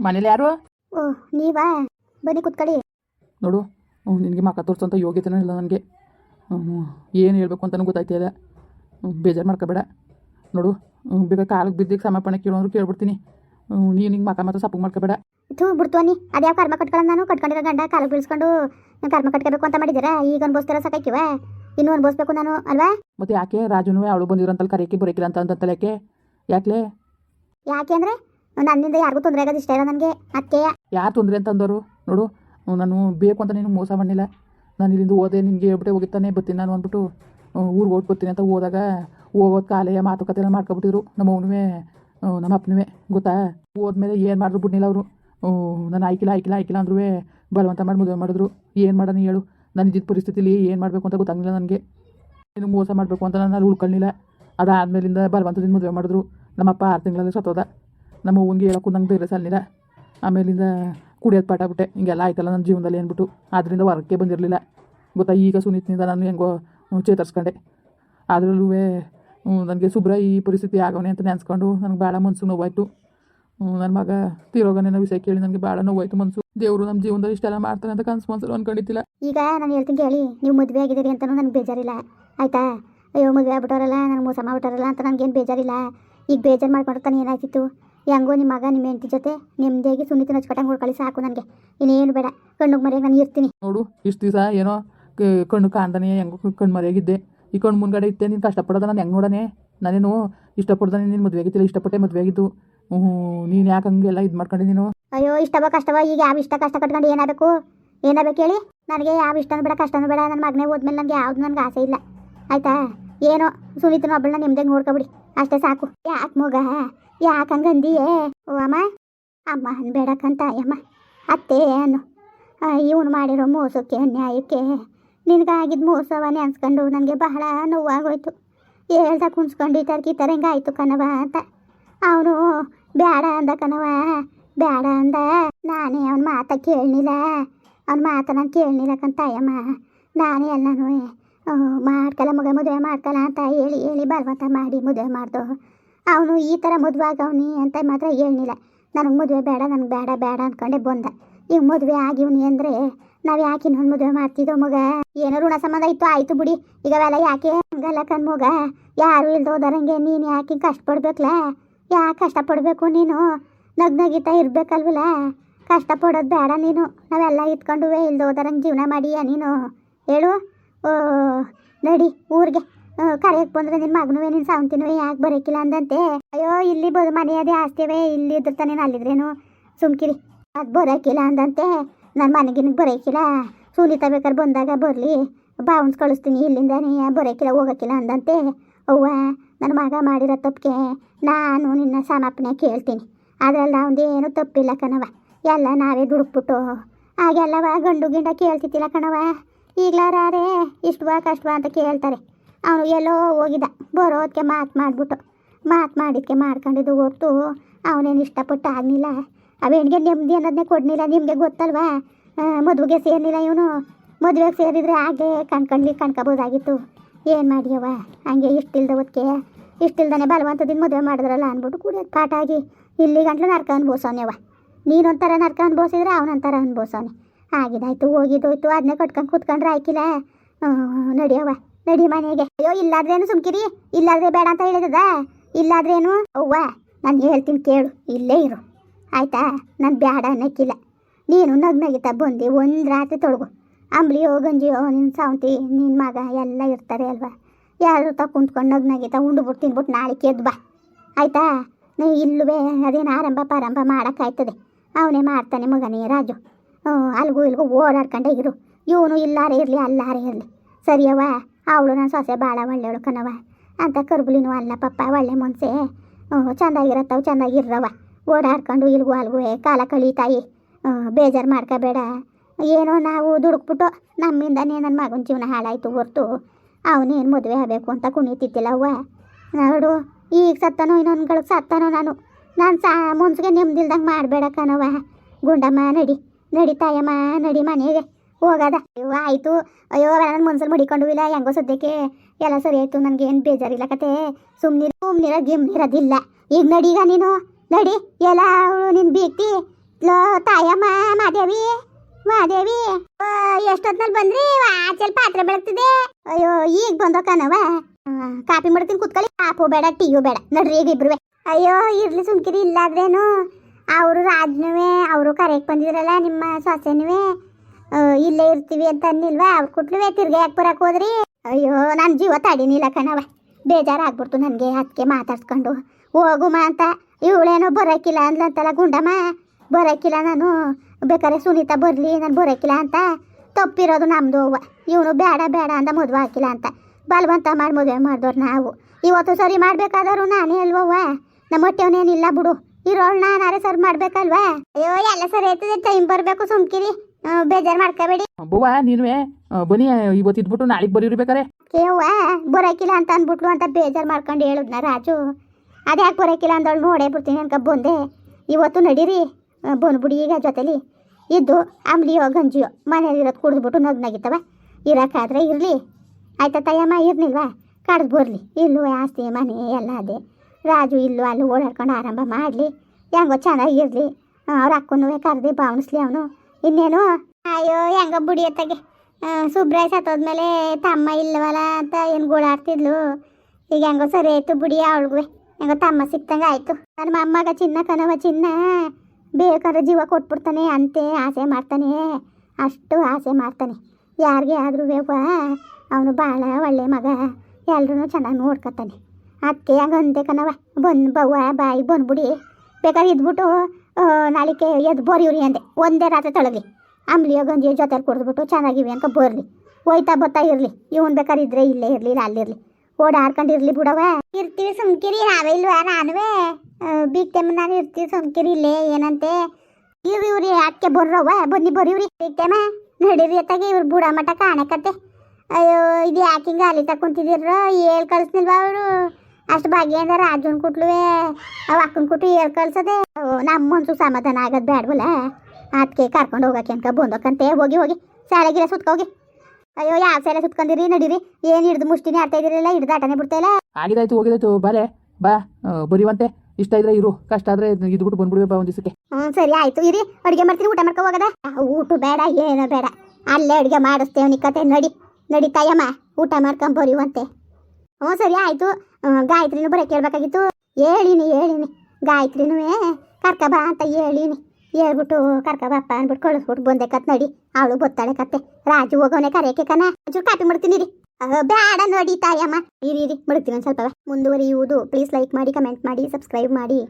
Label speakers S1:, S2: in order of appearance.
S1: ಮನೇಲಿ ಯಾರು?
S2: ಓ ನೀವಾ? ಬನ್ನಿ ಕುತ್ಕೊಳ್ಳಿ.
S1: ನೋಡು ನಿನಗೆ ಮಕ್ಕ ತೋರಿಸೋಂಥ ಯೋಗ್ಯತೆ ಇಲ್ಲ ನನಗೆ. ಏನು ಹೇಳ್ಬೇಕು ಅಂತಲೂ ಗೊತ್ತಾಯ್ತಿಲ್ಲ ಬೇಜಾರು ಮಾಡ್ಕೋಬೇಡ. ನೋಡು ಬೇಗ ಕಾಲಿಗೆ ಬಿದ್ದಿಗೆ ಸಮರ್ಪಣೆ ಕೇಳೋರು ಕೇಳ್ಬಿಡ್ತೀನಿ. ಹ್ಮ್, ನೀನು ನಿಂಗೆ ಮಕ್ಕ ಮಾತ್ರ ಸಪ್ಪು ಮಾಡ್ಕೋಬೇಡ.
S2: ಥೂ ಬಿಡ್ತು ಅನ್ನಿ. ಅದ್ಯಾವ ಕರ್ಮ ಕಟ್ಕೊಳ್ಳೋದು ನಾನು? ಕಟ್ಕೊಂಡಿರೋ ಗಂಡ ಕಾಲಿಗೆ ಬೀಳ್ಸ್ಕೊಂಡು ನಾನು ಕರ್ಮ ಕಟ್ಕೋಬೇಕು ಅಂತ ಮಾಡಿದ್ದೀರಾ ಈಗ ಅನ್ಬೋಸ್ತಿರೋ ಸಾಕಾಕಿವ ಇನ್ನೂ ಅನ್ಬೋಸ್ಬೇಕು ನಾನು ಅಲ್ವಾ?
S1: ಮತ್ತೆ ಯಾಕೆ ರಾಜುನೂ ಅವಳು ಬಂದಿರೋಂತಲ್ಲಿ ಕರೆಯಕ್ಕೆ ಬರೋಕಿಲ್ಲ ಅಂತ ಅಂತಲ್ಲ ಯಾಕೆ? ಯಾಕೆ
S2: ಯಾಕೆ ಅಂದರೆ ನನ್ನಿಂದ ಯಾರಿಗೂ ತೊಂದರೆ ಆಗೋದು ಇಷ್ಟ ಇಲ್ಲ ನನಗೆ. ಅದಕ್ಕೆ
S1: ಯಾರು ತೊಂದರೆ ಅಂತ ಅಂದವರು ನೋಡು, ನಾನು ಬೇಕು ಅಂತ ನೀನು ಮೋಸ ಮಾಡಿಲ್ಲ ನಾನು ಇಲ್ಲಿಂದ ಹೋದೆ, ನಿನಗೆ ಹೇಳ್ಬಿಟ್ಟೆ ಹೋಗಿತ್ತಾನೆ ಬರ್ತೀನಿ ನಾನು ಅಂದ್ಬಿಟ್ಟು ಊರಿಗೆ ಹೋಗಿ ಬರ್ತೀನಿ ಅಂತ ಹೋದಾಗ ಹೋಗೋದು ಕಾಲೆಯ ಮಾತುಕತೆ ಎಲ್ಲ ಮಾಡ್ಕೊಬಿಟ್ಟಿದ್ರು. ನಮ್ಮ ಅವನುವೆ ನಮ್ಮ ಅಪ್ಪನೂ ಗೊತ್ತಾ? ಹೋದ್ಮೇಲೆ ಏನು ಮಾಡಿದ್ರು ಬಿಡ್ನಿಲ್ಲ ಅವರು. ನಾನು ಆಯ್ಕಿಲ್ಲ ಆಯ್ಕಿಲ್ಲ ಆಯ್ಕಿಲ್ಲ ಅಂದ್ರೂ ಬಲವಂತ ಮಾಡಿ ಮದುವೆ ಮಾಡಿದ್ರು. ಏನು ಮಾಡೋಣ ಹೇಳು. ನಾನು ಇದ್ದಿದ್ದ ಪರಿಸ್ಥಿತಿಲಿ ಏನು ಮಾಡಬೇಕು ಅಂತ ಗೊತ್ತಾಗಲಿಲ್ಲ ನನಗೆ. ನೀನು ಮೋಸ ಮಾಡಬೇಕು ಅಂತ ನಾನು ಅಲ್ಲಿ ಉಳ್ಕೊಳ್ಳಿಲ್ಲ ಅದಾದ್ಮೇಲಿಂದ ಬಲವಂತದಿಂದ ಮದುವೆ ಮಾಡಿದ್ರು. ನಮ್ಮಪ್ಪ ಆರು ತಿಂಗಳಲ್ಲಿ ಸತ್ತೋದ. ನಮ್ಮ ಅವ್ವಂಗೆ ಹೇಳೋಕ್ಕೂ ನಂಗೆ ಧೈರ್ಯ ಸಲ್ಲಿಲ್ಲ ಆಮೇಲಿಂದ ಕುಡಿಯೋದು ಪಾಠ ಬಿಟ್ಟೆ ಹಿಂಗೆಲ್ಲ ಆಯ್ತಲ್ಲ ನನ್ನ ಜೀವನದಲ್ಲಿ ಅಂದ್ಬಿಟ್ಟು. ಆದ್ದರಿಂದ ಹೊರಕ್ಕೆ ಬಂದಿರಲಿಲ್ಲ. ಗೊತ್ತಾ, ಈಗ ಸುನೀತ್ನಿಂದ ನಾನು ಹೆಂಗೋ ಚೇತರಿಸ್ಕೊಂಡೆ. ಅದರಲ್ಲೂ ನನಗೆ ಸುಬ್ರ ಈ ಪರಿಸ್ಥಿತಿ ಆಗವನೆ ಅಂತ ನೆನೆಸ್ಕೊಂಡು ನನಗೆ ಭಾಳ ಮನಸ್ಸು ನೋವಾಯಿತು. ನನ್ನ ಮಗ ತೀರೋಗನೇನೋ ವಿಷಯ ಕೇಳಿ ನನಗೆ ಭಾಳ ನೋವಾಯಿತು ಮನಸ್ಸು ದೇವರು ನಮ್ಮ ಜೀವನದಲ್ಲಿ ಇಷ್ಟೆಲ್ಲ ಮಾಡ್ತಾನೆ ಅಂತ ಕನಸು ಮನಸ್ಸು ಅನ್ಕೊಂಡಿದ್ದಿಲ್ಲ.
S2: ಈಗ ನಾನು ಹೇಳ್ತೀನಿ ಕೇಳಿ, ನೀವು ಮದುವೆ ಆಗಿದ್ದೀರಿ ಅಂತ ನನಗೆ ಬೇಜಾರಿಲ್ಲ. ಆಯ್ತಾ? ಅಯ್ಯೋ, ಮದುವೆ ಆಗ್ಬಿಟ್ಟವ್ರಲ್ಲ ನನಗೆ ಮೋಸ ಮಾಡ್ಬಿಟ್ಟಾರಲ್ಲ ಅಂತ ನನಗೇನು ಬೇಜಾರಿಲ್ಲ. ಈಗ ಬೇಜಾರು ಮಾಡ್ಕೊಂಡಿರ್ತಾನೆ ಏನಾಯ್ತಿತ್ತು ಹೆಂಗೋ ನಿಮ್ಮ ಮಗ ನಿಮ್ಮ ಹೆಂಡತಿ ಜೊತೆ ನೆಮ್ಮದಿಯಾಗಿ ಸುನೀತಿನ ಹೋಗಿ ಉಳ್ಕೊಳ್ಳಿ ಸಾಕು ನನಗೆ. ಇನ್ನೇನು ಬೇಡ. ಕಣ್ಣುಗ್ ಮರೆಯಾಗಿ ನಾನು ಇರ್ತೀನಿ.
S1: ನೋಡು ಇಷ್ಟು ದಿವಸ ಏನೋ ಕಣ್ಣು ಕಾಣ್ದಾನೆ ಹೆಂಗೋ ಕಣ್ಣು ಮರೆಯಾಗಿದ್ದೆ. ಈ ಕಣ್ಣು ಮುಂದ್ಗಡೆ ಇತ್ತೆ ನೀನು ಕಷ್ಟಪಡೋದ ನಾನು ಹೆಂಗೆ ನೋಡನೆ? ನಾನೇನು ಇಷ್ಟಪಡ್ದಾನೆ ನೀನು ಮದುವೆ ಆಗಿದ್ದಿಲ್ಲ ಇಷ್ಟಪಟ್ಟೆ ಮದುವೆ ಆಗಿದ್ದು ಹ್ಞೂ ನೀನು ಯಾಕೆ ಹಂಗೆಲ್ಲ ಇದು ಮಾಡ್ಕೊಂಡು ನೀನು?
S2: ಅಯ್ಯೋ ಇಷ್ಟವ ಕಷ್ಟವ? ಈಗ ಯಾವ ಇಷ್ಟ ಕಷ್ಟ ಕಟ್ಕೊಂಡು ಏನಾಗಬೇಕು? ಏನಾಗಬೇಕು ಹೇಳಿ? ನನಗೆ ಯಾವ ಇಷ್ಟನೂ ಬೇಡ ಕಷ್ಟನೂ ಬೇಡ. ನನ್ನ ಮಗನೇ ಹೋದ್ಮೇಲೆ ನನಗೆ ಯಾವ್ದು ನನಗೆ ಆಸೆ ಇಲ್ಲ. ಆಯ್ತಾ? ಏನೋ ಸುನೀತನ ಒಬ್ಬಳನ್ನ ನಿಮ್ದೇ ನೋಡ್ಕೊಬಿಡಿ. ಅಷ್ಟೇ ಸಾಕು. ಯಾಕೆ ಮಗ? ಯಾಕೆ ಹಂಗಂದಿಯೇ ಓ ಅಮ್ಮ ಅಮ್ಮ ಅನ್ಬೇಡಕ್ಕಂತ ಅಯ್ಯಮ್ಮ ಅತ್ತೆ ಅನ್ನು ಇವನು ಮಾಡಿರೋ ಮೋಸಕ್ಕೆ, ಅನ್ಯಾಯಕ್ಕೆ ನಿನಗಾಗಿದ್ದ ಮೋಸವನ್ನೇ ಅನ್ಸ್ಕೊಂಡು ನನಗೆ ಬಹಳ ನೋವಾಗೋಯ್ತು. ಹೇಳ್ದ ಕುಣ್ಸ್ಕೊಂಡು ಈ ಥರಕ್ಕೆ ಈ ಥರ ಕಣವ ಅಂತ. ಅವನು ಬೇಡ ಅಂದ ಕಣವ ಬೇಡ ಅಂದ. ನಾನೇ ಅವನ ಮಾತ ಕೇಳಲಿಲ್ಲ ಅವನ ಮಾತ ನಾನು ಕೇಳಲಿಲ್ಲ ಅಯ್ಯಮ್ಮ ನಾನೇ ಎಲ್ಲನೂ ಮಾಡ್ಕಲ್ಲ ಮಗ ಮದುವೆ ಮಾಡ್ಕಲ್ಲ ಅಂತ ಹೇಳಿ ಹೇಳಿ ಬಲವಂತ ಮಾಡಿ ಮದುವೆ ಮಾಡ್ದು. ಅವನು ಈ ಥರ ಮದುವೆ ಅಂತ ಮಾತ್ರ ಹೇಳಲಿಲ್ಲ ನನಗೆ ಮದುವೆ ಬೇಡ, ನನಗೆ ಬೇಡ ಬೇಡ ಅಂದ್ಕೊಂಡೆ ಬಂದ. ಈಗ ಮದುವೆ ಆಗಿವ್ನಿ ಅಂದರೆ ನಾವು ಯಾಕೆ ಇನ್ನೊಂದು ಮದುವೆ ಮಾಡ್ತಿದ್ದೋ ಮಗ? ಏನೋ ಋಣ ಸಂಬಂಧ ಇತ್ತು, ಆಯಿತು ಬಿಡಿ. ಈಗ ಅವೆಲ್ಲ ಯಾಕೆ ಹಂಗಲ್ಲ ಕಣ್ ಮಗ? ಯಾರು ಇಲ್ದೋದರಂಗೆ ನೀನು ಯಾಕೆ ಕಷ್ಟ ಕಷ್ಟಪಡ್ಬೇಕಲ್ಲ ಯಾಕೆ ಕಷ್ಟಪಡಬೇಕು ನೀನು? ನಗ್ನಗಿತಾ ಇರಬೇಕಲ್ವಲ್ಲ ಇರ್ಬೇಕಲ್ವಲ್ಲ? ಕಷ್ಟಪಡೋದು ಬೇಡ ನೀನು. ನಾವೆಲ್ಲ ಇದ್ಕೊಂಡು ಇಲ್ದೋದರಂಗೆ ಜೀವನ ಮಾಡಿಯಾ ನೀನು? ಹೇಳು? ಓ, ನಡಿ, ಊರಿಗೆ. ಕರೆಯಕ್ಕೆ ಬಂದ್ರೆ ನಿನ್ನ ಮಗನೂ ನಿನ್ನ ಸಾವಂತಿನೂ ಯಾಕೆ ಬರೋಕ್ಕಿಲ್ಲ ಅಂದಂತೆ. ಅಯ್ಯೋ, ಇಲ್ಲಿ ಬದು ಮನೆ ಅದೇ ಆಸ್ತಿವೆ ಇಲ್ಲಿ ಇದ್ರ ತಾನೇ ಅಲ್ಲಿದ್ರೇನು ಸುಮ್ಕಿರಿ. ಅದು ಬರೋಕ್ಕಿಲ್ಲ ಅಂದಂತೆ ನನ್ನ ಮನೆಗಿನ ಬರೋಕ್ಕಿಲ್ಲ ಸೂಲಿ ಬೇಕಾದ್ರೆ ಬಂದಾಗ ಬರಲಿ. ಬಾವುನ್ಸ್ ಕಳಿಸ್ತೀನಿ ಇಲ್ಲಿಂದಾನೇ ಬರೋಕ್ಕಿಲ್ಲ ಹೋಗೋಕ್ಕಿಲ್ಲ ಅಂದಂತೆ. ಅವ್ವ ನನ್ನ ಮಗ ಮಾಡಿರೋ ತಪ್ಪಿಗೆ ನಾನು ನಿನ್ನ ಸಮಾಪನೆ ಕೇಳ್ತೀನಿ. ಅದರಲ್ಲಿ ಅವಂದೇನು ತಪ್ಪಿಲ್ಲ ಕಣವ ಎಲ್ಲ ನಾವೇ ದುಡುಕ್ಬಿಟ್ಟು. ಆಗೆಲ್ಲವ ಗಂಡು ಗಿಂಡ ಕೇಳ್ತಿತ್ತಿಲ್ಲ ಕಣವ ಈಗ್ಲಾರೇ ಇಷ್ಟವಾ ಕಷ್ಟವಾ ಅಂತ ಕೇಳ್ತಾರೆ. ಅವನು ಎಲ್ಲೋ ಹೋಗಿದ್ದ. ಬರೋದಕ್ಕೆ ಮಾತು ಮಾಡಿಬಿಟ್ಟು, ಮಾತು ಮಾಡಿದ್ದಕ್ಕೆ ಮಾಡ್ಕೊಂಡಿದ್ದು ಹೊರ್ತು ಅವನೇನು ಇಷ್ಟಪಟ್ಟು ಆಗಲಿಲ್ಲ ಅವೇನಿಗೆ ನೆಮ್ಮದಿ ಅನ್ನೋದನ್ನೇ ಕೊಡಲಿಲ್ಲ ನಿಮಗೆ ಗೊತ್ತಲ್ವಾ? ಮದುವೆಗೆ ಸೇರಲಿಲ್ಲ ಇವನು. ಮದುವೆಗೆ ಸೇರಿದರೆ ಹಾಗೆ ಕಣ್ಕಂಡ್ಲಿ ಕಣ್ಕೋಬೋದಾಗಿತ್ತು. ಏನು ಮಾಡಿಯವ ಹಂಗೆ ಇಷ್ಟಿಲ್ದವಕ್ಕೆ ಇಷ್ಟಿಲ್ದಾನೆ ಬಲವಂತದಿಂದ ಮದುವೆ ಮಾಡಿದ್ರಲ್ಲ ಅಂದ್ಬಿಟ್ಟು ಕುಡಿಯೋದು ಪಾಠ ಆಗಿ ಇಲ್ಲಿ ಗಂಟ್ಲು ನರ್ಕ ಅನ್ಬೋಸವನೆವ ನೀನೊಂಥರ ನರ್ಕ ಅನ್ಬೋಸಿದ್ರೆ ಅವನೊಂಥರ ಅನ್ಬೋಸವನೆ ಆಗಿದಾಯ್ತು ಹೋಗಿದ್ದೋಯ್ತು ಅದನ್ನೇ ಕಟ್ಕೊಂಡು ಕೂತ್ಕೊಂಡ್ರೆ ಆಯ್ಕಿಲ್ಲ. ನಡಿಯವ ನಡಿ ಮನೆಗೆ. ಅಯ್ಯೋ, ಇಲ್ಲಾದ್ರೇನು ಸುಮ್ಕಿರಿ? ಇಲ್ಲಾದ್ರೆ ಬೇಡ ಅಂತ ಹೇಳಿದ ಇಲ್ಲಾದ್ರೇನು? ಅವ್ವ ನಾನು ಹೇಳ್ತೀನಿ ಕೇಳು, ಇಲ್ಲೇ ಇರು. ಆಯ್ತಾ? ನಾನು ಬೇಡ ಅನ್ನಕ್ಕಿಲ್ಲ. ನೀನು ನಗ್ನಗಿತ ಬಂದು, ಒಂದು ರಾತ್ರಿ ತೊಳಗು. ಅಂಬ್ಲಿಯೋ, ಗಂಜಿಯೋ ನಿನ್ನ ಸಾವಂತಿ ನಿನ್ನ ಮಗ ಎಲ್ಲ ಇರ್ತಾರೆ ಅಲ್ವಾ? ಯಾರು ತ ಕುಂತ್ಕೊಂಡು ನಗ್ನಗಿತ ಉಂಡು ಉಂಡುಬಿಟ್ಟು ತಿನ್ಬಿಟ್ಟು ನಾಳೆ ಕೆದ್ದು ಬಾ. ಆಯ್ತಾ? ನೀ ಇಲ್ಲವೇ, ಅದೇನು ಆರಂಭ ಪ್ರಾರಂಭ ಮಾಡೋಕ್ಕಾಯ್ತದೆ. ಅವನೇ ಮಾಡ್ತಾನೆ ಮಗನೇ, ರಾಜು. ಅಲ್ಗೂ ಇಲ್ಗೂ ಓಡಾಡ್ಕೊಂಡೇ ಇರು. ಇವನು ಇಲ್ಲಾರೇ ಇರಲಿ, ಅಲ್ಲಾರೇ ಇರಲಿ. ಸರಿಯವ್ವ? ಅವಳು ನನ್ನ ಸೊಸೆ ಭಾಳ ಒಳ್ಳೆಯವಳು ಕಣವ ಅಂತ ಕರ್ಬುಲಿನೂ ಅಲ್ಲ ಪಪ್ಪ, ಒಳ್ಳೆ ಮನ್ಸೆ. ಹ್ಞೂ ಚೆಂದಾಗಿರತ್ತವು ಚೆಂದಾಗಿರ್ರವ ಓಡಾಡ್ಕೊಂಡು ಇಲ್ಗೂ ಅಲ್ಗೂ ಕಾಲ ಕಳೀತಾಯಿ. ಬೇಜಾರು ಮಾಡ್ಕೋಬೇಡ. ಏನೋ ನಾವು ದುಡುಕ್ಬಿಟ್ಟು ನಮ್ಮಿಂದನೇ ನನ್ನ ಮಗನ ಜೀವನ ಹಾಳಾಯಿತು ಹೊರ್ತು. ಅವನೇನು ಮದುವೆ ಆಗಬೇಕು ಅಂತ ಕುಣಿತಿದ್ದಿಲ್ಲ ಅವ್ವ ನೋಡು, ಈಗ ಸತ್ತನೋ ಇನ್ನೊಂದ್ಗಳಿಗೆ ಸತ್ತನೋ ನಾನು. ನಾನು ಸಾ, ಮುನ್ಸ್ಗೆ ನೆಮ್ಮದಿಲ್ದಂಗೆ ಮಾಡಬೇಡ ಕಣವ ಗುಂಡಮ್ಮ, ನಡಿ. ನಡಿ ತಾಯಮ್ಮ, ನಡಿ ಮನೆಗೆ. ಹೋಗದ. ಅಯ್ಯೋ, ಆಯಿತು. ಅಯ್ಯೋ ನನ್ನ ಮನ್ಸಲ್ಲಿ ಮುಡಿಕೊಂಡು ಇಲ್ಲ. ಹೆಂಗೋ ಸದ್ಯಕ್ಕೆ ಎಲ್ಲ ಸರಿ ಆಯ್ತು. ನನಗೆ ಏನು ಬೇಜಾರಿಲ್ಲ ಕತೆ ಸುಮ್ಮನೆ ಸುಮ್ಮನಿರ ಗಿಮ್ನಿರೋದಿಲ್ಲ. ಈಗ ನಡೀಗ ನೀನು? ನಡಿ. ಎಲ್ಲ ನಿನ್ನ ಬೀಗ್ತಿ. ಲೋ, ತಾಯಮ್ಮ, ಮಾದೇವಿ ಮಾದೇವಿ. ಎಷ್ಟೊತ್ನಲ್ಲಿ ಬಂದ್ರಿ? ಆಚೆಲ್ ಪಾತ್ರೆ ಬೆಳಗ್ತಿದೆ. ಅಯ್ಯೋ, ಈಗ ಬಂದೋ ಕಣವ ಕಾಪಿ ಮಾಡ್ತೀನಿ ಕುತ್ಕೊಳ್ಳಿ. ಕಾಪು ಬೇಡ, ಟೀಯು ಬೇಡ. ನಡ್ರಿ, ಈಗ ಇಬ್ರುವೆ. ಅಯ್ಯೋ, ಇರ್ಲಿ ಸುಮ್ಕಿರಿ, ಇಲ್ಲಾದ್ರೇನು? ಅವರು ರಾಜ್ನುವೆ, ಅವರು ಕರೆಯಕ್ ಬಂದಿದ್ರಲ್ಲ ನಿಮ್ಮ ಸೊಸೆನುವೆ. ಇಲ್ಲೇ ಇರ್ತೀವಿ ಅಂತ ಅನ್ನಿಲ್ವಾ? ಅವ್ರ ಕುಟ್ಲುವೆ ತಿರ್ಗಿ ಯಾಕೆ ಬರಕ್ ಹೋದ್ರಿ? ಅಯ್ಯೋ ನನ್ನ ಜೀವ ತಡಿನಿಲ್ಲ ಕಣವ ಬೇಜಾರಾಗ್ಬಿಡ್ತು ನನಗೆ ಅದಕ್ಕೆ ಮಾತಾಡ್ಸ್ಕೊಂಡು. ಹೋಗುಮ ಅಂತ. ಇವಳೇನೋ ಬರಕಿಲ್ಲ ಅಂದ್ಲಂತಲ್ಲ ಗುಂಡಮ್ಮ. ಬರೋಕ್ಕಿಲ್ಲ ನಾನು. ಬೇಕಾದ್ರೆ ಸುನೀತಾ ಬರಲಿ, ನಾನು ಬರೋಕ್ಕಿಲ್ಲ ಅಂತ. ತಪ್ಪಿರೋದು ನಮ್ಮದು ಇವನು ಬೇಡ ಬೇಡ ಅಂತ ಮದುವೆ ಹಾಕಿಲ್ಲ ಅಂತ. ಬಲವಂತ ಮಾಡಿ ಮದುವೆ ಮಾಡಿದವ್ರು ನಾವು. ಇವತ್ತು ಸರಿ ಮಾಡಬೇಕಾದವರು ನಾನೇ ಅಲ್ವವ್ವ ನಮ್ಮ ಹೊಟ್ಟೆವನೇನಿಲ್ಲ ಬಿಡು. ಇರೋಳ್ನ ನಾರೇ ಸರಿ ಮಾಡ್ಬೇಕಲ್ವಾ? ಅಯ್ಯೋ, ಎಲ್ಲ ಸರಿ ಆಯ್ತದೆ. ಟೈಮ್ ಬರಬೇಕು ಸುಮ್ಕಿರಿ. ಬೇಜಾರು ಮಾಡ್ಕೋಬೇಡಿ.
S1: ಬುವ ನೀನುವೆ ಬನ್ನಿ ಇವತ್ತು ಇದ್ಬಿಟ್ಟು ನಾಳೆಗೆ ಬರೀರ್ಬೇಕಾರೆ
S2: ಕೇವ್ವ ಬರೋಕಿಲ್ಲ ಅಂತ ಅಂದ್ಬಿಟ್ಲು ಅಂತ ಬೇಜಾರು ಮಾಡ್ಕೊಂಡು ಹೇಳಿದ್ನ ರಾಜು. ಅದ್ಯಾಕೆ ಬರೋಕಿಲ್ಲ ಅಂದಳು ನೋಡೇ ಬಿಡ್ತೀನಿ ಅನ್ಕ ಬಂದೆ. ಇವತ್ತು ನಡೀರಿ ಬಂದ್ಬಿಡಿ ಈಗ ಜೊತೆಲಿ. ಇದ್ದು ಅಂಬ್ಲಿಯೋ ಗಂಜಿಯೋ ಮನೇಲಿರೋದು ಕುಡಿದ್ಬಿಟ್ಟು ನಗ್ನಾಗಿತ್ತವ. ಇರೋಕ್ಕಾದ್ರೆ ಇರಲಿ. ಆಯ್ತಾ ತಯಮ್ಮ ಇರ್ನಿಲ್ವಾ? ಕಡ್ದು ಬರ್ಲಿ. ಇಲ್ಲೂ ಆಸ್ತಿ ಮನೆ ಎಲ್ಲ ಅದೇ. ರಾಜು ಇಲ್ಲೂ ಅಲ್ಲೂ ಓಡಾಡ್ಕೊಂಡು ಆರಂಭ ಮಾಡಲಿ. ಹೆಂಗೋ ಚೆನ್ನಾಗಿರಲಿ ಅವ್ರ ಅಕ್ಕನೂ ಕರೆದಿ ಬಾವಣಿಸ್ಲಿ ಅವನು. ಇನ್ನೇನು? ಅಯ್ಯೋ, ಹೆಂಗೋ ಬುಡಿಯತ್ತಾಗೆ ಸುಬ್ರಾಯ್ ಸತ್ತೋದ್ಮೇಲೆ ತಮ್ಮ ಇಲ್ಲವಲ್ಲ ಅಂತ ಏನು ಗೋಳಾಡ್ತಿದ್ಲು? ಈಗ ಹೆಂಗೋ ಸರಿ ಆಯ್ತು ಬುಡಿ ಅವಳಿಗೂ. ಹೆಂಗೋ ತಮ್ಮ ಸಿಕ್ತಂಗೆ ಆಯ್ತು. ನನ್ನ ಮೊಮ್ಮಗ ಚಿನ್ನ, ಕನವ ಚಿನ್ನ ಬೇಕಾದ್ರೆ ಜೀವ ಕೊಟ್ಬಿಡ್ತಾನೆ ಅಂತೆ, ಆಸೆ ಮಾಡ್ತಾನೆ. ಅಷ್ಟು ಆಸೆ ಮಾಡ್ತಾನೆ. ಯಾರಿಗೆ ಆದ್ರೂ ಅವನು ಭಾಳ ಒಳ್ಳೆ ಮಗ. ಎಲ್ಲರೂ ಚೆನ್ನಾಗಿ ನೋಡ್ಕೊತಾನೆ. ಅದಕ್ಕೆ ಹಂಗಂತೆ ಕಣವ ಬಂದು ಬವ್ವ, ಬಾಯಿ ಬಂದ್ಬಿಡಿ ಬೇಕಾದ್ರೆ ಇದ್ಬಿಟ್ಟು ನಾಳಿಕೆ ಎದ್ದು ಬೋರಿವ್ರಿ ಅಂದೆ. ಒಂದೇ ರಾತ್ರಿ ತೊಳಗ್ಲಿ. ಅಂಬ್ಲಿಯೋ ಗಂಜಿಯ ಜೊತೆ ಕುಡಿದ್ಬಿಟ್ಟು ಚೆನ್ನಾಗಿವೆ ಅಂತ ಬರ್ಲಿ. ಹೋಯ್ತಾ ಬತ್ತಾ ಇರಲಿ. ಇವನ್ ಬೇಕಾದ್ರೆ ಇದ್ರೆ ಇಲ್ಲೇ ಇರಲಿ, ಇಲ್ಲ ಅಲ್ಲಿರ್ಲಿ. ಓಡಾಡ್ಕೊಂಡಿರ್ಲಿ ಬಿಡವೆ ಇರ್ತೀವಿ ಸುಮ್ಕಿರಿ ನಾವೇ ಇಲ್ವಾ ನಾನುವೇ ಬೀಗ್ ಟೈಮ್ ನಾನು ಇರ್ತೀವಿ ಸುಮ್ಕಿರಿ, ಇಲ್ಲೇ ಏನಂತೆ? ಇವ್ರಿ ಇವ್ರಿ ಯಾಕೆ ಬರ್ರವ ಬನ್ನಿ ಬರೀವ್ರಿ ಬೀಗ್ ಟೈಮ? ನಡೀರಿ ಅತ್ತಾಗೆ ಇವ್ರು ಬುಡ ಮಠ ಕಾಣಕತ್ತೆ. ಅಯ್ಯೋ, ಇದು ಯಾಕೆ ಹಿಂಗೆ ಅಲ್ಲಿ ತಕೊಂತಿದ್ದೀರ ಹೇಳ್ ಕಳಿಸ್ನಿಲ್ವಾ ಅವರು? ಅಷ್ಟು ಭಾಗ್ಯದ ರಾಜನ್ ಕುಟ್ಲುವೆ ಅವ ಅಕ್ಕನ ಕೊಟ್ಟು ಹೇಳ್ ಕಳ್ಸದೆ. ನಮ್ಮ ಮನ್ಸು ಸಮಾಧಾನ ಆಗೋದು ಬೇಡವಲ್ಲ ಅದಕ್ಕೆ ಕರ್ಕೊಂಡು ಹೋಗಕ್ಕೆ ಅನ್ಕ ಬಂದಕ್ಕಂತೆ ಹೋಗಿ ಹೋಗಿ. ಸುತ್ಕ ಸುತ್ಕೋಗಿ ಅಯ್ಯೋ ಯಾವ ಸಾಲ ಸುತ್ಕೊಂಡಿರಿ ನಡೀರಿ. ಏನ್ ಹಿಡ್ದು ಮುಷ್ಟಿನಿ ಆಡ್ತಾ ಇದಿರಲ್ಲ ಹಿಡ್ದು ಆಟನೇ ಬಿಡ್ತಾಯಿಲ್ಲ
S1: ಆಗಿದಾಯ್ತು ಹೋಗಿದಾಯ್ತು ಬಾಲೆ ಬಾ. ಬರಿವಂತೆ. ಇಷ್ಟ ಇದ್ರೆ ಇರು. ಕಷ್ಟ ಆದ್ರೆ ಇದ್ಬಿಟ್ಟು ಬಂದ್ಬಿಡುವೆ ಬಾ ಒಂದು ದಿವಸಕ್ಕೆ.
S2: ಹ್ಞೂ ಸರಿ ಆಯ್ತು. ಇರಿ. ಅಡುಗೆ ಮಾಡ್ತೀನಿ. ಊಟ ಮಾಡ್ಕೊ ಹೋಗದ? ಊಟ ಬೇಡ ಏನ ಬೇಡ. ಅಲ್ಲೇ ಅಡುಗೆ ಮಾಡಿಸ್ತೇವೆ ನಿಕ್ಕತೆ ನಡಿ ನಡಿ ತಾಯಮ್ಮ. ಊಟ ಮಾಡ್ಕೊಂಡ್ ಬರೀವಂತೆ. ಹ್ಞೂ ಸರಿ ಆಯ್ತು. ಗಾಯತ್ರಿನೂ ಬರೋಕೆ ಹೇಳ್ಬೇಕಾಗಿತ್ತು ಹೇಳಿನಿ ಹೇಳಿನಿ. ಗಾಯತ್ರಿನೂ ಕರ್ಕ ಬಾ ಅಂತ ಹೇಳಿನಿ. ಹೇಳ್ಬಿಟ್ಟು ಕರ್ಕ ಬಾಪ್ಪ ಅಂದ್ಬಿಟ್ಟು ಕಳಿಸ್ಬಿಟ್ಟು ಬಂದೆ ಕತ್ ನಡಿ ಅವಳು ಬತ್ತಾಳೆ ಕತ್ತೆ. ರಾಜು ಹೋಗೋನೆ ಕರೆಯಕ್ಕೆ ಕನ ಒಂಚೂರು ಕಾಪಿ ಮಾಡ್ತೀನಿ ರೀ ಬೇಡ ನೋಡಿ ತಾಯಮ್ಮ. ಇರಿ ಇರಿ ಮಾಡ್ತೀನಿ ಒಂದು ಸ್ವಲ್ಪ. ಮುಂದುವರಿಯುವುದು. ಪ್ಲೀಸ್ ಲೈಕ್ ಮಾಡಿ ಕಮೆಂಟ್ ಮಾಡಿ ಸಬ್ಸ್ಕ್ರೈಬ್ ಮಾಡಿ.